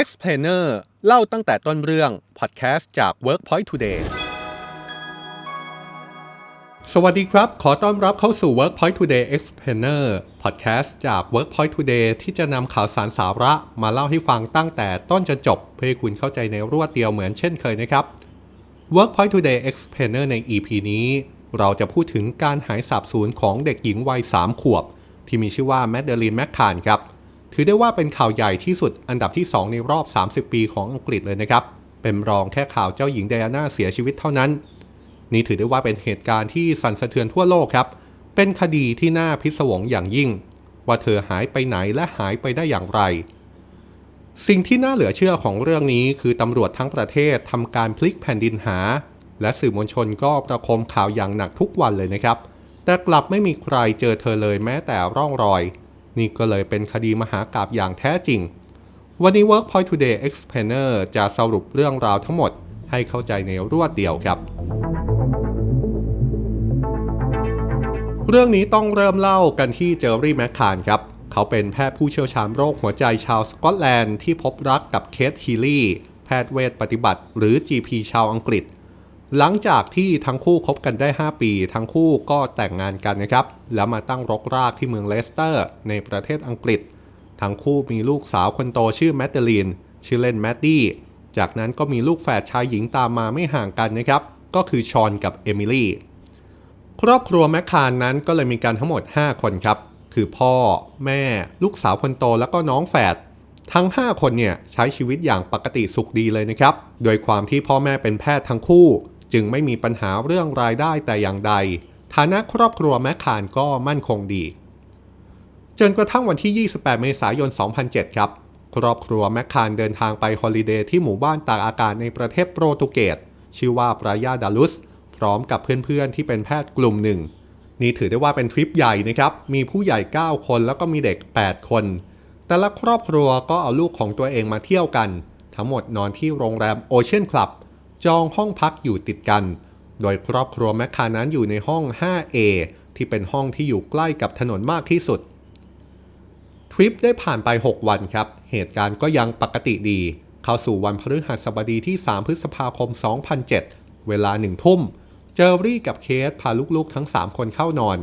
Explainer เล่าตั้งแต่ต้นเรื่องพอดแคสต์จาก Workpoint Today สวัสดีครับ ขอต้อนรับเข้าสู่ Workpoint Today Explainer พอดแคสต์จาก Workpoint Today ที่จะนำข่าวสารสาระมาเล่าให้ฟังตั้งแต่ต้นจนจบ เพื่อให้คุณเข้าใจในรวดเดียวเหมือนเช่นเคยนะครับ Workpoint Today Explainer ใน EP นี้ เราจะพูดถึงการหายสาบสูญของเด็กหญิงวัย 3 ขวบ ที่มีชื่อว่าแมดเดลีนแมคคานครับ ถือได้ว่าเป็นข่าวใหญ่ที่สุดอันดับที่ 2 ในรอบ 30 ปีของอังกฤษเลยนะครับ เป็นรองแค่ข่าวเจ้าหญิงไดอาน่าเสียชีวิตเท่านั้น นี่ถือได้ว่าเป็นเหตุการณ์ที่สั่นสะเทือนทั่วโลกครับ เป็นคดีที่น่าพิศวงอย่างยิ่ง ว่าเธอหายไปไหนและหายไปได้อย่างไร สิ่งที่น่าเหลือเชื่อของเรื่องนี้คือตำรวจทั้งประเทศทำการพลิกแผ่นดินหา และสื่อมวลชนก็ประคมข่าวอย่างหนักทุกวันเลยนะครับ แต่กลับไม่มีใครเจอเธอเลยแม้แต่ร่องรอย นี่ก็เลยเป็นคดีมหากราบอย่างแท้จริง วันนี้ Workpoint Today Explainer จะสรุปเรื่องราวทั้งหมดให้เข้าใจในรวดเดียวครับ เรื่องนี้ต้องเริ่มเล่ากันที่เจอรี่แมคคานครับ เขาเป็นแพทย์ผู้เชี่ยวชาญโรคหัวใจชาวสกอตแลนด์ที่พบรักกับเคทฮีลี่แพทย์เวชปฏิบัติ หรือ GP ชาวอังกฤษ หลังจากที่ทั้งคู่คบกันได้ 5 ปี ทั้งคู่ก็แต่งงานกันนะครับ แล้วมาตั้งรกรากที่เมืองเลสเตอร์ ในประเทศอังกฤษ ทั้งคู่มีลูกสาวคนโตชื่อแมดเดลีนชื่อเล่นแมดดี้จากนั้นก็มีลูกแฝดชายหญิงตามมาไม่ห่างกันนะครับ ก็คือชอนกับเอมิลี่ครอบครัวแมคคานนั้นก็เลยมีกันทั้งหมด 5 คนครับ คือพ่อ แม่ ลูกสาวคนโตแล้วก็น้องแฝดทั้ง 5 คนเนี่ยใช้ชีวิตอย่างปกติสุขดีเลยนะครับ โดยความที่พ่อแม่เป็นแพทย์ทั้งคู่ จึงไม่มีปัญหาเรื่องรายได้แต่อย่างใด ฐานะครอบครัวแมคคานก็มั่นคงดี จนกระทั่งวันที่ 28 เมษายน 2007 ครับ ครอบครัวแมคคานเดินทางไปฮอลิเดย์ที่หมู่บ้านตากอากาศในประเทศโปรตุเกสชื่อว่าปรายาดาลุส พร้อมกับเพื่อนๆที่เป็นแพทย์กลุ่มหนึ่ง นี่ถือได้ว่าเป็นทริปใหญ่นะครับ มีผู้ใหญ่ 9 คนแล้วก็มีเด็ก 8 คน แต่ละครอบครัวก็เอาลูกของตัวเองมาเที่ยวกัน ทั้งหมดนอนที่โรงแรมโอเชียนคลับ จองห้องพักอยู่ติดกัน โดยครอบครัวแมคคานั้นอยู่ในห้อง 5A ที่เป็นห้องที่อยู่ใกล้กับถนนมากที่สุด ทริปได้ผ่านไป 6 วันครับ เหตุการณ์ก็ยังปกติดี เข้าสู่วันพฤหัสบดีที่ 3 พฤษภาคม 2007 เวลาหนึ่งทุ่ม เจอรี่กับเคสพาลูกๆทั้ง 3 คนเข้านอน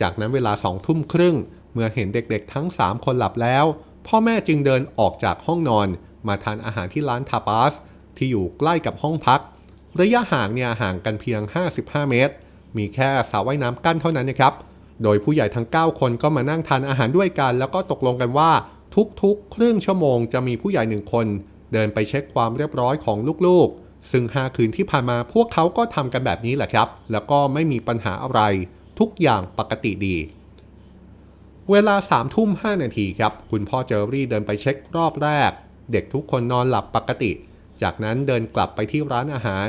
จากนั้นเวลา2ทุ่มครึ่ง เมื่อเห็นเด็กๆทั้ง 3 คนหลับแล้ว พ่อแม่จึงเดินออกจากห้องนอน มาทานอาหารที่ร้านทาปาส ที่อยู่ใกล้กับห้องพัก ระยะห่างเนี่ยห่างกันเพียง 55 เมตร มีแค่สระว่ายน้ำกั้นเท่านั้นนะครับ โดยผู้ใหญ่ทั้ง 9 คนก็มานั่งทานอาหารด้วยกัน แล้วก็ตกลงกันว่าทุกๆ ครึ่งชั่วโมงจะมีผู้ใหญ่หนึ่งคน เดินไปเช็คความเรียบร้อยของลูกๆ ซึ่ง 5 คืนที่ผ่านมาพวกเขาก็ทำกันแบบนี้แหละครับ แล้วก็ไม่มีปัญหาอะไร ทุกอย่างปกติดีเวลา3ามทุ่ม5นาทีครับ คุณพ่อเจอรี่เดินไปเช็ครอบแรก เด็กทุกคนนอนหลับปกติ จากนั้นเดินกลับไปที่ร้านอาหาร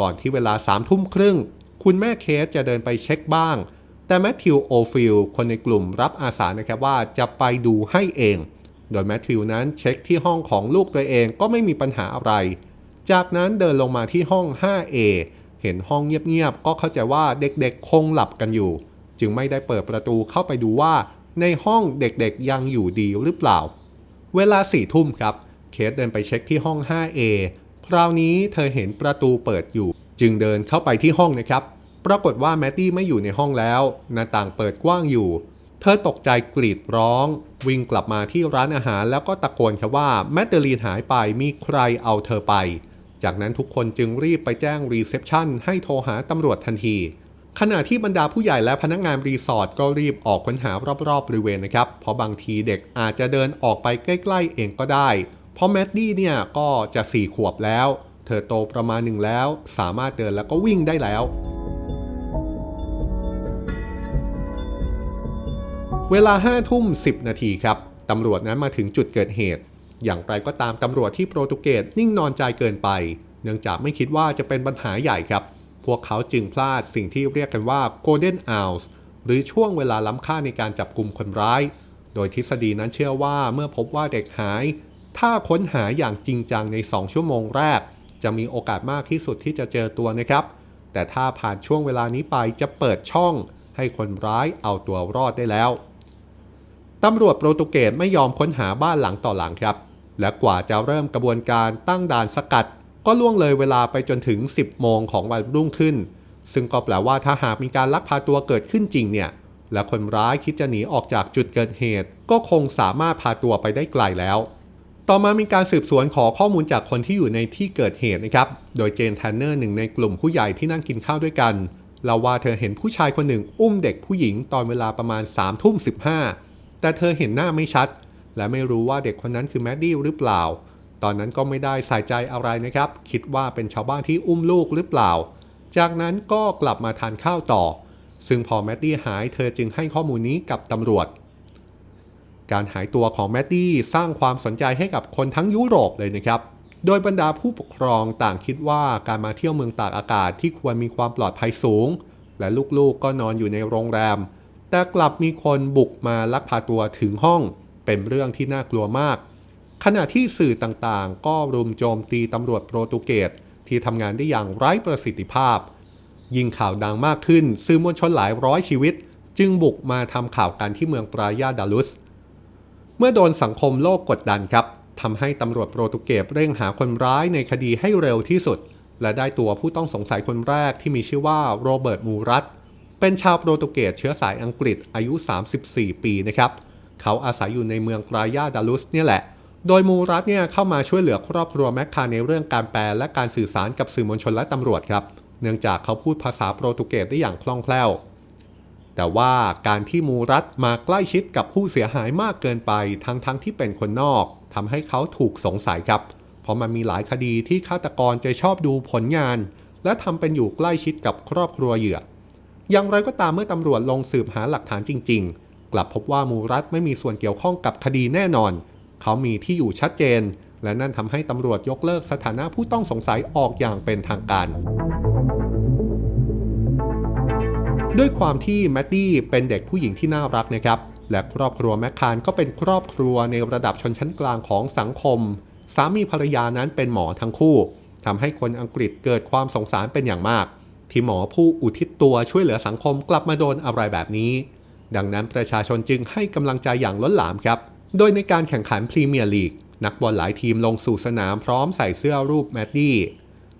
ก่อนที่เวลา3ามทุ่มครึ่ง คุณแม่เคสจะเดินไปเช็คบ้าง แต่แมทธิวโอฟิลคนในกลุ่มรับอาสานะครับว่าจะไปดูให้เอง โดยแมทธิวนั้นเช็คที่ห้องของลูกตัวเองก็ไม่มีปัญหาอะไร จากนั้นเดินลงมาที่ห้อง 5A เห็นห้องเงียบๆก็เข้าใจว่าเด็กๆคงหลับกันอยู่ จึงไม่ได้เปิดประตูเข้าไปดูว่าในห้องเด็กๆยังอยู่ดีหรือเปล่า เวลาสี่ทุ่มครับ เคสเดินไปเช็คที่ห้อง 5A คราวนี้เธอเห็นประตูเปิดอยู่ จึงเดินเข้าไปที่ห้องนะครับ ปรากฏว่าแมตตี้ไม่อยู่ในห้องแล้ว หน้าต่างเปิดกว้างอยู่ เธอตกใจกรีดร้อง วิ่งกลับมาที่ร้านอาหารแล้วก็ตะโกนครับว่าแมตเตอรีนหายไปมีใครเอาเธอไป จากนั้นทุกคนจึงรีบไปแจ้งรีเซพชันให้โทรหาตำรวจทันทีขณะที่บรรดาผู้ใหญ่และพนักงานรีสอร์ทก็รีบออกค้นหารอบๆบริเวณนะครับ เพราะบางทีเด็กอาจจะเดินออกไปใกล้ ๆ เองก็ได้ เพราะแมดดี้เนี่ยก็จะสี่ขวบแล้ว เธอโตประมาณหนึ่งแล้ว สามารถเดินแล้วก็วิ่งได้แล้ว เวลา5ทุ่ม 10 นาทีครับ ตำรวจนั้นมาถึงจุดเกิดเหตุ อย่างไรก็ตามตำรวจที่โปรตุเกสนิ่งนอนใจเกินไป เนื่องจากไม่คิดว่าจะเป็นปัญหาใหญ่ครับ พวกเขาจึงพลาดสิ่งที่เรียกกันว่า Golden Hours หรือช่วงเวลาล้ำค่าในการจับกลุ่มคนร้าย โดยทฤษฎีนั้นเชื่อว่าเมื่อพบว่าเด็กหาย ถ้าค้นหาอย่างจริงจังใน 2 ชั่วโมงแรก จะมีโอกาสมากที่สุดที่จะเจอตัวนะครับ แต่ถ้าผ่านช่วงเวลานี้ไปจะเปิดช่อง ให้คนร้ายเอาตัวรอดได้แล้วตำรวจโปรตุเกสไม่ยอมค้นหาบ้านหลังต่อหลังครับ และกว่าจะเริ่มกระบวนการตั้งด่านสกัด ก็ล่วงเลยเวลาไปจนถึง 10 โมงของวันรุ่งขึ้น ซึ่งก็แปลว่าถ้าหากมีการลักพาตัวเกิดขึ้นจริงเนี่ยและคนร้ายคิดจะหนีออกจากจุดเกิดเหตุ ก็คงสามารถพาตัวไปได้ไกลแล้ว ต่อมามีการสืบสวนขอข้อมูลจากคนที่อยู่ในที่เกิดเหตุนะครับ โดยเจนแทนเนอร์หนึ่งในกลุ่มผู้ใหญ่ที่นั่งกินข้าวด้วยกันเล่าว่าเธอเห็นผู้ชายคนหนึ่งอุ้มเด็กผู้หญิงตอนเวลาประมาณ3ามทุ่มสิแต่เธอเห็นหน้าไม่ชัด และไม่รู้ว่าเด็กคนนั้นคือแมดดี้หรือเปล่า ตอนนั้นก็ไม่ได้ใส่ใจอะไรนะครับ คิดว่าเป็นชาวบ้านที่อุ้มลูกหรือเปล่า จากนั้นก็กลับมาทานข้าวต่อ ซึ่งพอแมดดี้หายเธอจึงให้ข้อมูลนี้กับตำรวจ การหายตัวของแมดดี้สร้างความสนใจให้กับคนทั้งยุโรปเลยนะครับ โดยบรรดาผู้ปกครองต่างคิดว่าการมาเที่ยวเมืองตากอากาศที่ควรมีความปลอดภัยสูง และลูกๆก็นอนอยู่ในโรงแรม แต่กลับมีคนบุกมาลักพาตัวถึงห้อง เป็นเรื่องที่น่ากลัวมาก ขณะที่สื่อต่างๆ ก็รุมโจมตีตำรวจโปรตุเกสที่ทำงานได้อย่างไร้ประสิทธิภาพ ยิ่งข่าวดังมากขึ้น สื่อมวลชนหลายร้อยชีวิต จึงบุกมาทำข่าวกันที่เมืองปรายาดาลุส เมื่อโดนสังคมโลกกดดันครับทำให้ตำรวจโปรตุเกสเร่งหาคนร้ายในคดีให้เร็วที่สุด และได้ตัวผู้ต้องสงสัยคนแรกที่มีชื่อว่าโรเบิร์ตมูรัตเป็นชาวโปรตุเกสเชื้อสายอังกฤษอายุ 34 ปีนะครับ เขาอาศัยอยู่ในเมืองปรายาดาลุสเนี่ยแหละ โดยมูรัตเนี่ยเข้ามาช่วยเหลือครอบครัวแมคคาในเรื่องการแปลและการสื่อสารกับสื่อมวลชนและตำรวจครับ เนื่องจากเขาพูดภาษาโปรตุเกสได้อย่างคล่องแคล่ว แต่ว่าการที่มูรัตมาใกล้ชิดกับผู้เสียหายมากเกินไปทั้งๆทที่เป็นคนนอกทำให้เขาถูกสงสัยครับ เพราะมันมีหลายคดีที่ฆาตกรจะชอบดูผลงาน และทำเป็นอยู่ใกล้ชิดกับครอบครัวเหยื่อ อย่างไรก็ตามเมื่อตำรวจลงสืบหาหลักฐานจริง ๆ กลับพบว่ามูรัตไม่มีส่วนเกี่ยวข้องกับคดีแน่นอน เขามีที่อยู่ชัดเจน และนั่นทำให้ตำรวจยกเลิกสถานะผู้ต้องสงสัยออกอย่างเป็นทางการ ด้วยความที่แมตตี้เป็นเด็กผู้หญิงที่น่ารักนะครับ และครอบครัวแมคคานก็เป็นครอบครัวในระดับชนชั้นกลางของสังคม สามีภรรยานั้นเป็นหมอทั้งคู่ทำให้คนอังกฤษเกิดความสงสารเป็นอย่างมาก ที่หมอผู้อุทิศตัวช่วยเหลือสังคมกลับมาโดนอะไรแบบนี้ ดังนั้นประชาชนจึงให้กำลังใจอย่างล้นหลามครับ โดยในการแข่งขันพรีเมียร์ลีกนักบอลหลายทีมลงสู่สนามพร้อมใส่เสื้อรูปแมดดี้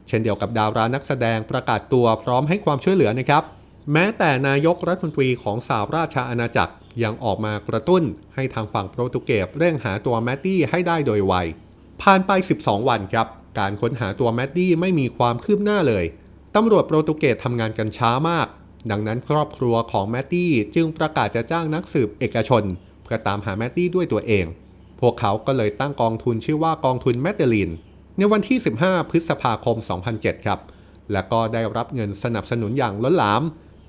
เช่นเดียวกับดารานักแสดงประกาศตัวพร้อมให้ความช่วยเหลือนะครับ แม้แต่นายกรัฐมนตรีของสหราชอาณาจักรยังออกมากระตุ้นให้ทางฝั่งโปรตุเกสเร่งหาตัวแมดดี้ให้ได้โดยไว ผ่านไป 12 วันครับ การค้นหาตัวแมดดี้ไม่มีความคืบหน้าเลย ตำรวจโปรตุเกสทำงานกันช้ามาก ดังนั้นครอบครัวของแมดดี้จึงประกาศจะจ้างนักสืบเอกชนเพื่อตามหาแมดดี้ด้วยตัวเอง พวกเขาก็เลยตั้งกองทุนชื่อว่ากองทุนแมดเดลิน ในวันที่ 15 พฤษภาคม 2007 ครับ และก็ได้รับเงินสนับสนุนอย่างล้นหลาม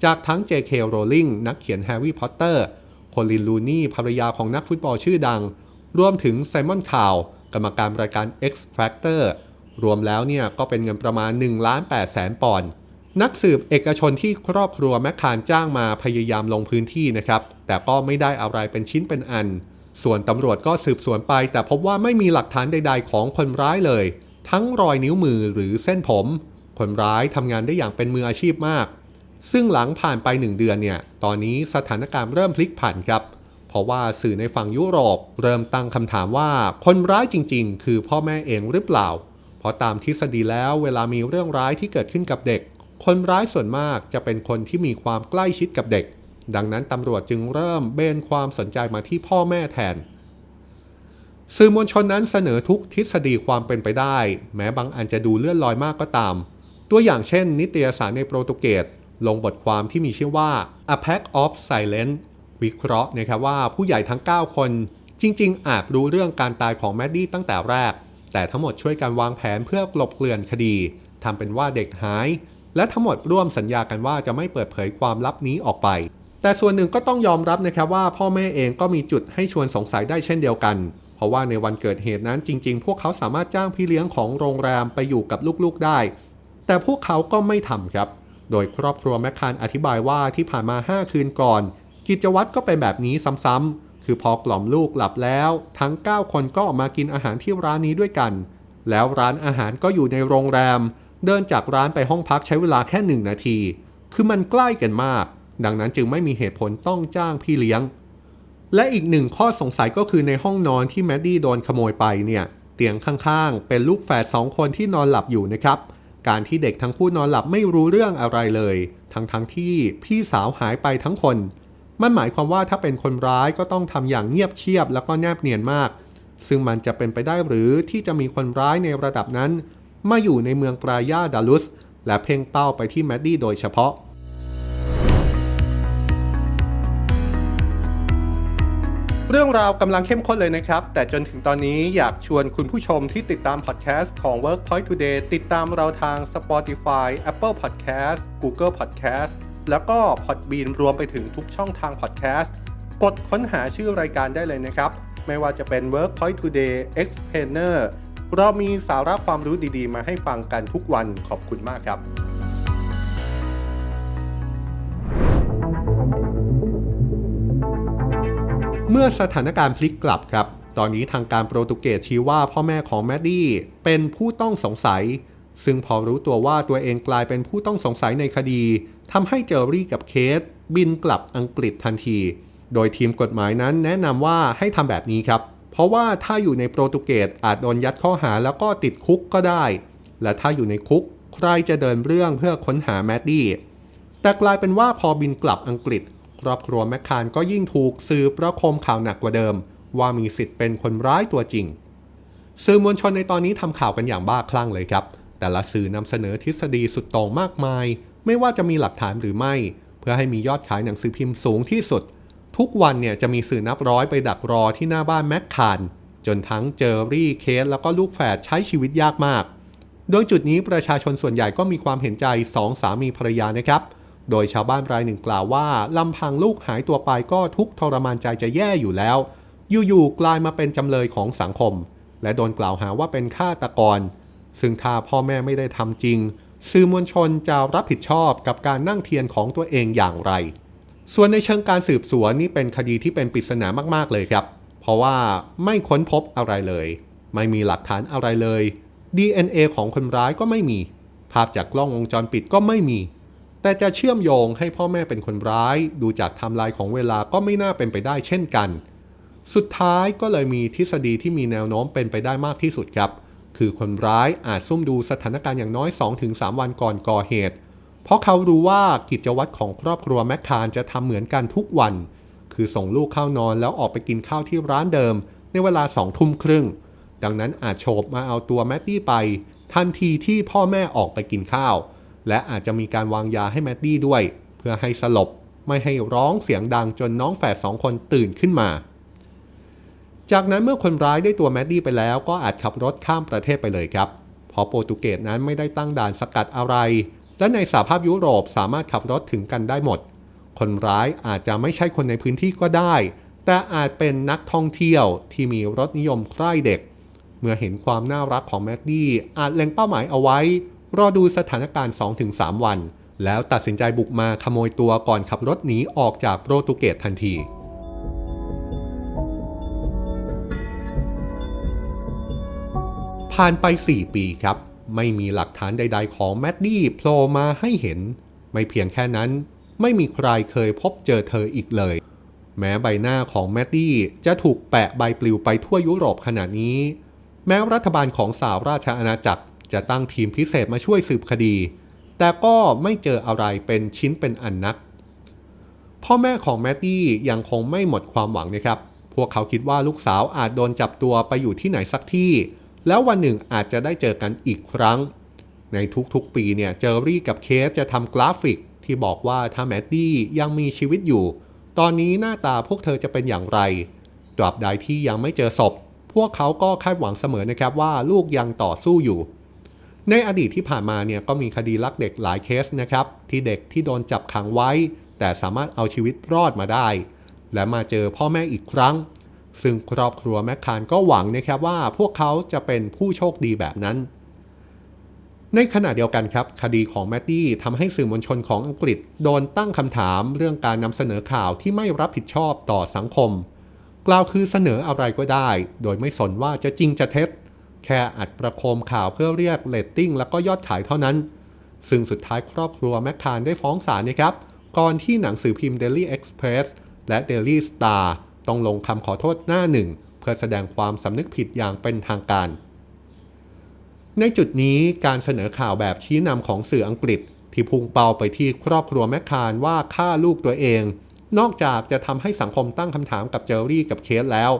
จากทั้ง J.K. Rowling นักเขียนแฮร์รี่พอตเตอร์โคลินลูนี่ภรรยาของนักฟุตบอลชื่อดัง รวมถึงไซมอนคาวกรรมการรายการ X Factor รวมแล้วเนี่ยก็เป็นเงินประมาณ1ล้าน8แสนปอนด์นักสืบเอกชนที่ครอบครัวแมคคานจ้างมาพยายามลงพื้นที่นะครับ แต่ก็ไม่ได้อะไรเป็นชิ้นเป็นอัน ส่วนตำรวจก็สืบสวนไป แต่พบว่าไม่มีหลักฐานใด ๆ ของคนร้ายเลย ทั้งรอยนิ้วมือหรือเส้นผม คนร้ายทำงานได้อย่างเป็นมืออาชีพมาก ซึ่งหลังผ่านไปหนึ่งเดือนเนี่ย ตอนนี้สถานการณ์เริ่มพลิกผันครับ เพราะว่าสื่อในฝั่งยุโรปเริ่มตั้งคำถามว่าคนร้ายจริง ๆ คือพ่อแม่เองหรือเปล่า เพราะตามทฤษฎีแล้วเวลามีเรื่องร้ายที่เกิดขึ้นกับเด็ก คนร้ายส่วนมากจะเป็นคนที่มีความใกล้ชิดกับเด็ก ดังนั้นตำรวจจึงเริ่มเบนความสนใจมาที่พ่อแม่แทนสื่อมวลชนนั้นเสนอทุกทฤษฎีความเป็นไปได้ แม้บางอันจะดูเลื่อนลอยมากก็ตาม ตัวอย่างเช่น นิตยสารในโปรตุเกส ลงบทความที่มีชื่อว่า A Pack of Silence วิเคราะห์นะครับว่าผู้ใหญ่ทั้ง 9 คน จริง ๆ อาจรู้เรื่องการตายของแมดดี้ตั้งแต่แรก แต่ทั้งหมดช่วยกันวางแผนเพื่อกลบเกลื่อนคดีทำเป็นว่าเด็กหาย และทั้งหมดร่วมสัญญากันว่าจะไม่เปิดเผยความลับนี้ออกไป แต่ส่วนหนึ่งก็ต้องยอมรับนะครับว่าพ่อแม่เองก็มีจุดให้ชวนสงสัยได้เช่นเดียวกัน เพราะว่าในวันเกิดเหตุนั้นจริง ๆ พวกเขาสามารถจ้างพี่เลี้ยงของโรงแรมไปอยู่กับลูกๆได้ แต่พวกเขาก็ไม่ทำครับ โดยครอบครัวแมคคานอธิบายว่าที่ผ่านมา 5 คืนก่อน กิจวัตรก็เป็นแบบนี้ซ้ำๆ คือพอกล่อมลูกหลับแล้ว ทั้ง 9 คนก็ออกมากินอาหารที่ร้านนี้ด้วยกัน แล้วร้านอาหารก็อยู่ในโรงแรม เดินจากร้านไปห้องพักใช้เวลาแค่หนึ่งนาที คือมันใกล้กันมาก ดังนั้นจึงไม่มีเหตุผลต้องจ้างพี่เลี้ยง และอีกหนึ่งข้อสงสัยก็คือในห้องนอนที่แมดดี้โดนขโมยไปเนี่ยเตียงข้างๆ เป็นลูกแฝดสองคนที่นอนหลับอยู่นะครับ การที่เด็กทั้งคู่นอนหลับไม่รู้เรื่องอะไรเลย ทั้งๆทที่พี่สาวหายไปทั้งคน มันหมายความว่าถ้าเป็นคนร้ายก็ต้องทำอย่างเงียบเชียบแล้วก็แนบเนียนมาก ซึ่งมันจะเป็นไปได้หรือที่จะมีคนร้ายในระดับนั้น มาอยู่ในเมืองปรายาดาลุส และเพ่งเป้าไปที่แมดดี้โดยเฉพาะ รื่องราวกำลังเข้มข้นเลยนะครับ แต่จนถึงตอนนี้อยากชวนคุณผู้ชมที่ติดตามพอดแคสต์ของ Workpoint Today ติดตามเราทาง Spotify Apple Podcast Google Podcast แล้วก็ Podbean รวมไปถึงทุกช่องทางพอดแคสต์กดค้นหาชื่อรายการได้เลยนะครับ ไม่ว่าจะเป็น Workpoint Today Explainer เรามีสาระความรู้ดีๆ มาให้ฟังกันทุกวันขอบคุณมากครับ เมื่อสถานการณ์พลิกกลับครับ ตอนนี้ทางการโปรตุเกสชี้ว่าพ่อแม่ของแมดดี้เป็นผู้ต้องสงสัย ซึ่งพอรู้ตัวว่าตัวเองกลายเป็นผู้ต้องสงสัยในคดีทำให้เจอรี่กับเคส บินกลับอังกฤษทันที โดยทีมกฎหมายนั้นแนะนำว่าให้ทำแบบนี้ครับ เพราะว่าถ้าอยู่ในโปรตุเกสอาจโดนยัดข้อหาแล้วก็ติดคุกก็ได้ และถ้าอยู่ในคุกใครจะเดินเรื่องเพื่อค้นหาแมดดี้แต่กลายเป็นว่าพอบินกลับอังกฤษ รอบครัวแมคคานก็ยิ่งถูกสื่อประโคมข่าวหนักกว่าเดิม ว่ามีสิทธิ์เป็นคนร้ายตัวจริง สื่อมวลชนในตอนนี้ทำข่าวกันอย่างบ้าคลั่งเลยครับ แต่ละสื่อนำเสนอทฤษฎีสุดโต่งมากมาย ไม่ว่าจะมีหลักฐานหรือไม่ เพื่อให้มียอดขายหนังสือพิมพ์สูงที่สุด ทุกวันเนี่ยจะมีสื่อนับร้อยไปดักรอที่หน้าบ้านแมคคานจนทั้งเจอรี่เคสแล้วก็ลูกแฝดใช้ชีวิตยากมาก โดยจุดนี้ประชาชนส่วนใหญ่ก็มีความเห็นใจสองสามีภรรยานะครับ โดยชาวบ้านรายหนึ่งกล่าวว่าลำพังลูกหายตัวไปก็ทุกทรมานใจจะแย่อยู่แล้ว อยู่ๆกลายมาเป็นจำเลยของสังคม และโดนกล่าวหาว่าเป็นฆาตกร ซึ่งถ้าพ่อแม่ไม่ได้ทำจริง สื่อมวลชนจะรับผิดชอบกับการนั่งเทียนของตัวเองอย่างไร ส่วนในเชิงการสืบสวนนี่เป็นคดีที่เป็นปริศนามากๆเลยครับ เพราะว่าไม่ค้นพบอะไรเลย ไม่มีหลักฐานอะไรเลย DNA ของคนร้ายก็ไม่มี ภาพจากกล้องวงจรปิดก็ไม่มี แต่จะเชื่อมโยงให้พ่อแม่เป็นคนร้าย ดูจากไทม์ไลน์ของเวลาก็ไม่น่าเป็นไปได้เช่นกัน สุดท้ายก็เลยมีทฤษฎีที่มีแนวโน้มเป็นไปได้มากที่สุดครับ คือคนร้ายอาจซุ่มดูสถานการณ์อย่างน้อย 2-3 วันก่อนก่อเหตุ เพราะเขารู้ว่ากิจวัตรของครอบครัวแมคคานจะทำเหมือนกันทุกวัน คือส่งลูกเข้านอนแล้วออกไปกินข้าวที่ร้านเดิม ในเวลาสองทุ่มครึ่ง ดังนั้นอาจโฉบมาเอาตัวแมตตี้ไป ทันทีที่พ่อแม่ออกไปกินข้าว และอาจจะมีการวางยาให้แมตตี้ด้วย เพื่อให้สลบไม่ให้ร้องเสียงดังจนน้องแฝดสองคนตื่นขึ้นมา จากนั้นเมื่อคนร้ายได้ตัวแมดดี้ไปแล้วก็อาจขับรถข้ามประเทศไปเลยครับเพราะโปรตุเกสนั้นไม่ได้ตั้งด่านสกัดอะไร และในสหภาพยุโรปสามารถขับรถถึงกันได้หมด คนร้ายอาจจะไม่ใช่คนในพื้นที่ก็ได้ แต่อาจเป็นนักท่องเที่ยวที่มีรสนิยมใกล้เด็ก เมื่อเห็นความน่ารักของแมดดี้อาจเล็งเป้าหมายเอาไว้ รอดูสถานการณ์ 2-3 วัน แล้วตัดสินใจบุกมาขโมยตัวก่อนขับรถหนีออกจากโปรตุเกสทันทีผ่านไป 4 ปีครับ ไม่มีหลักฐานใด ๆ ของแมดดี้โผล่มาให้เห็น ไม่เพียงแค่นั้น ไม่มีใครเคยพบเจอเธออีกเลย แม้ใบหน้าของแมดดี้จะถูกแปะใบปลิวไปทั่วยุโรปขนาดนี้ แม้รัฐบาลของสหราชอาณาจักร จะตั้งทีมพิเศษมาช่วยสืบคดี แต่ก็ไม่เจออะไรเป็นชิ้นเป็นอันนัก พ่อแม่ของแมดดี้ยังคงไม่หมดความหวังนะครับ พวกเขาคิดว่าลูกสาวอาจโดนจับตัวไปอยู่ที่ไหนสักที่ แล้ววันหนึ่งอาจจะได้เจอกันอีกครั้ง ในทุกๆปีเนี่ยเจอรี่กับเคสจะทำกราฟิกที่บอกว่าถ้าแมดดี้ยังมีชีวิตอยู่ ตอนนี้หน้าตาพวกเธอจะเป็นอย่างไรตราบใดที่ยังไม่เจอศพ พวกเขาก็คาดหวังเสมอนะครับว่าลูกยังต่อสู้อยู่ ในอดีตที่ผ่านมาเนี่ยก็มีคดีลักเด็กหลายเคสนะครับ ที่เด็กที่โดนจับขังไว้ แต่สามารถเอาชีวิตรอดมาได้ และมาเจอพ่อแม่อีกครั้ง ซึ่งครอบครัวแมคคานก็หวังนะครับว่าพวกเขาจะเป็นผู้โชคดีแบบนั้น ในขณะเดียวกันครับ คดีของแมตตี้ทำให้สื่อมวลชนของอังกฤษโดนตั้งคำถามเรื่องการนำเสนอข่าวที่ไม่รับผิดชอบต่อสังคม กล่าวคือเสนออะไรก็ได้ โดยไม่สนว่าจะจริงจะเท็จ แค่อัดประโคมข่าวเพื่อเรียกเรตติ้งแล้วก็ยอดขายเท่านั้น ซึ่งสุดท้ายครอบครัวแมคคานได้ฟ้องศาลนะครับ ก่อนที่หนังสือพิมพ์ Daily Express และ Daily Star ต้องลงคำขอโทษหน้าหนึ่ง เพื่อแสดงความสำนึกผิดอย่างเป็นทางการ ในจุดนี้การเสนอข่าวแบบชี้นำของสื่ออังกฤษ ที่พุ่งเป้าไปที่ครอบครัวแมคคารว่าฆ่าลูกตัวเอง นอกจากจะทำให้สังคมตั้งคำถามกับเจอรี่กับเคสแล้ว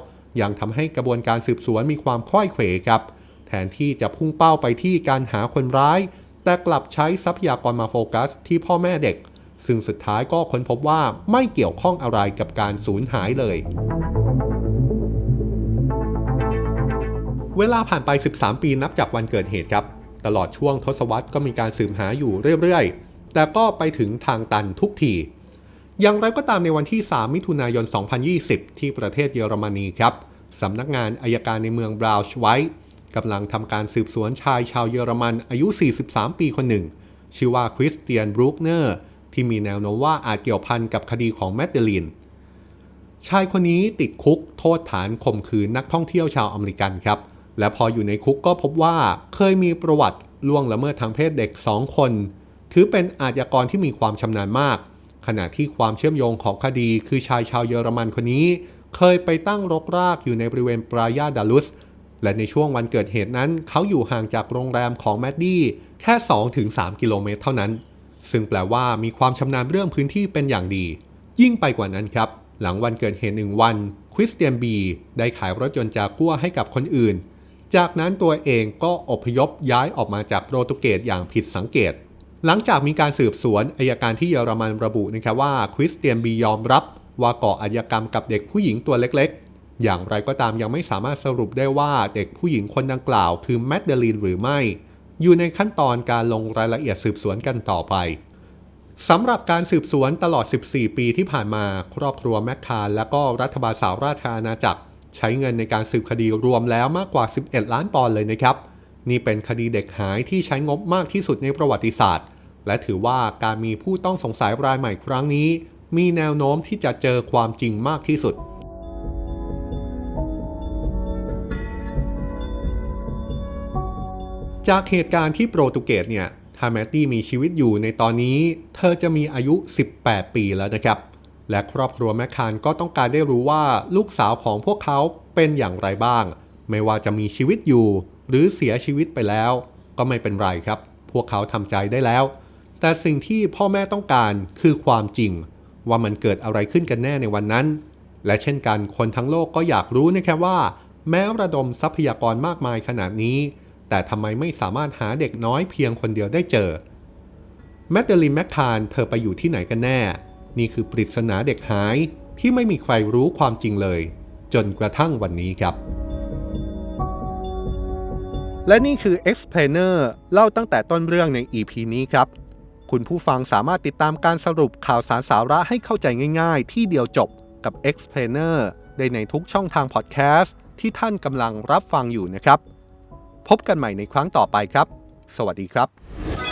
ยังทำให้กระบวนการสืบสวนมีความคล้อยเขวครับ แทนที่จะพุ่งเป้าไปที่การหาคนร้าย แต่กลับใช้ทรัพยากรมาโฟกัสที่พ่อแม่เด็ก ซึ่งสุดท้ายก็ค้นพบว่าไม่เกี่ยวข้องอะไรกับการสูญหายเลย เวลาผ่านไป 13 ปีนับจากวันเกิดเหตุครับ ตลอดช่วงทศวรรษก็มีการสืบหาอยู่เรื่อยๆ แต่ก็ไปถึงทางตันทุกทีอย่างไรก็ตามในวันที่ 3 มิถุนายน 2020 ที่ประเทศเยอรมนีครับสำนักงานอายการในเมืองบราวน์ชไวท์ กำลังทำการสืบสวนชายชาวเยอรมันอายุ 43 ปีคนหนึ่ง ชื่อว่าคริสเตียนบรูคเนอร์ ที่มีแนวโน้มว่าอาจเกี่ยวพันกับคดีของแมดเดลีนชายคนนี้ติดคุกโทษฐานข่มขืนนักท่องเที่ยวชาวอเมริกันครับ และพออยู่ในคุกก็พบว่าเคยมีประวัติล่วงละเมิดทางเพศเด็ก 2 คน ถือเป็นอาชญากรที่มีความชำนาญมาก ขณะที่ความเชื่อมโยงของคดีคือชายชาวเยอรมันคนนี้ เคยไปตั้งรกรากอยู่ในบริเวณปรายาดาลุส และในช่วงวันเกิดเหตุนั้น เขาอยู่ห่างจากโรงแรมของแมดดี้แค่ 2-3 กิโลเมตรเท่านั้น ซึ่งแปลว่ามีความชำนาญเรื่องพื้นที่เป็นอย่างดี ยิ่งไปกว่านั้นครับ หลังวันเกิดเหตุหนึ่งวันคริสเตียนบีได้ขายรถยนต์จากัวให้กับคนอื่น จากนั้นตัวเองก็อพยพย้ายออกมาจากโปรตุเกสอย่างผิดสังเกต หลังจากมีการสืบสวนอายการที่เยอรมันระบุนะครับว่าคริสเตียนบียอมรับว่าก่ออาชญากรรมกับเด็กผู้หญิงตัวเล็กๆ อย่างไรก็ตามยังไม่สามารถสรุปได้ว่าเด็กผู้หญิงคนดังกล่าวคือแมดเดลีนหรือไม่ อยู่ในขั้นตอนการลงรายละเอียดสืบสวนกันต่อไปสำหรับการสืบสวนตลอด 14 ปีที่ผ่านมา ครอบครัวแมคคารและก็รัฐบาลสหราชอาณาจักร ใช้เงินในการสืบคดีรวมแล้วมากกว่า 11 ล้านปอนด์เลยนะครับ นี่เป็นคดีเด็กหายที่ใช้งบมากที่สุดในประวัติศาสตร์ และถือว่าการมีผู้ต้องสงสัยรายใหม่ครั้งนี้ มีแนวโน้มที่จะเจอความจริงมากที่สุด จากเหตุการณ์ที่โปรตุเกสเนี่ยถ้าแมตตี้มีชีวิตอยู่ในตอนนี้ เธอจะมีอายุ 18 ปีแล้วนะครับ และครอบครัวแมคคานก็ต้องการได้รู้ว่าลูกสาวของพวกเขาเป็นอย่างไรบ้าง ไม่ว่าจะมีชีวิตอยู่ หรือเสียชีวิตไปแล้ว ก็ไม่เป็นไรครับ พวกเขาทำใจได้แล้ว แต่สิ่งที่พ่อแม่ต้องการคือความจริง ว่ามันเกิดอะไรขึ้นกันแน่ในวันนั้น และเช่นกันคนทั้งโลกก็อยากรู้นะครับว่า แม้ระดมทรัพยากรมากมายขนาดนี้ แต่ทำไมไม่สามารถหาเด็กน้อยเพียงคนเดียวได้เจอ แมดเดลินแมคคานเธอไปอยู่ที่ไหนกันแน่ นี่คือปริศนาเด็กหายที่ไม่มีใครรู้ความจริงเลย จนกระทั่งวันนี้ครับ และนี่คือ Explainer เล่าตั้งแต่ต้นเรื่องใน EP นี้ครับ คุณผู้ฟังสามารถติดตามการสรุปข่าวสารสาระให้เข้าใจง่ายๆ ที่เดียวจบกับ Explainer ได้ในทุกช่องทางพอดแคสต์ที่ท่านกำลังรับฟังอยู่นะครับ พบกันใหม่ในครั้งต่อไปครับ สวัสดีครับ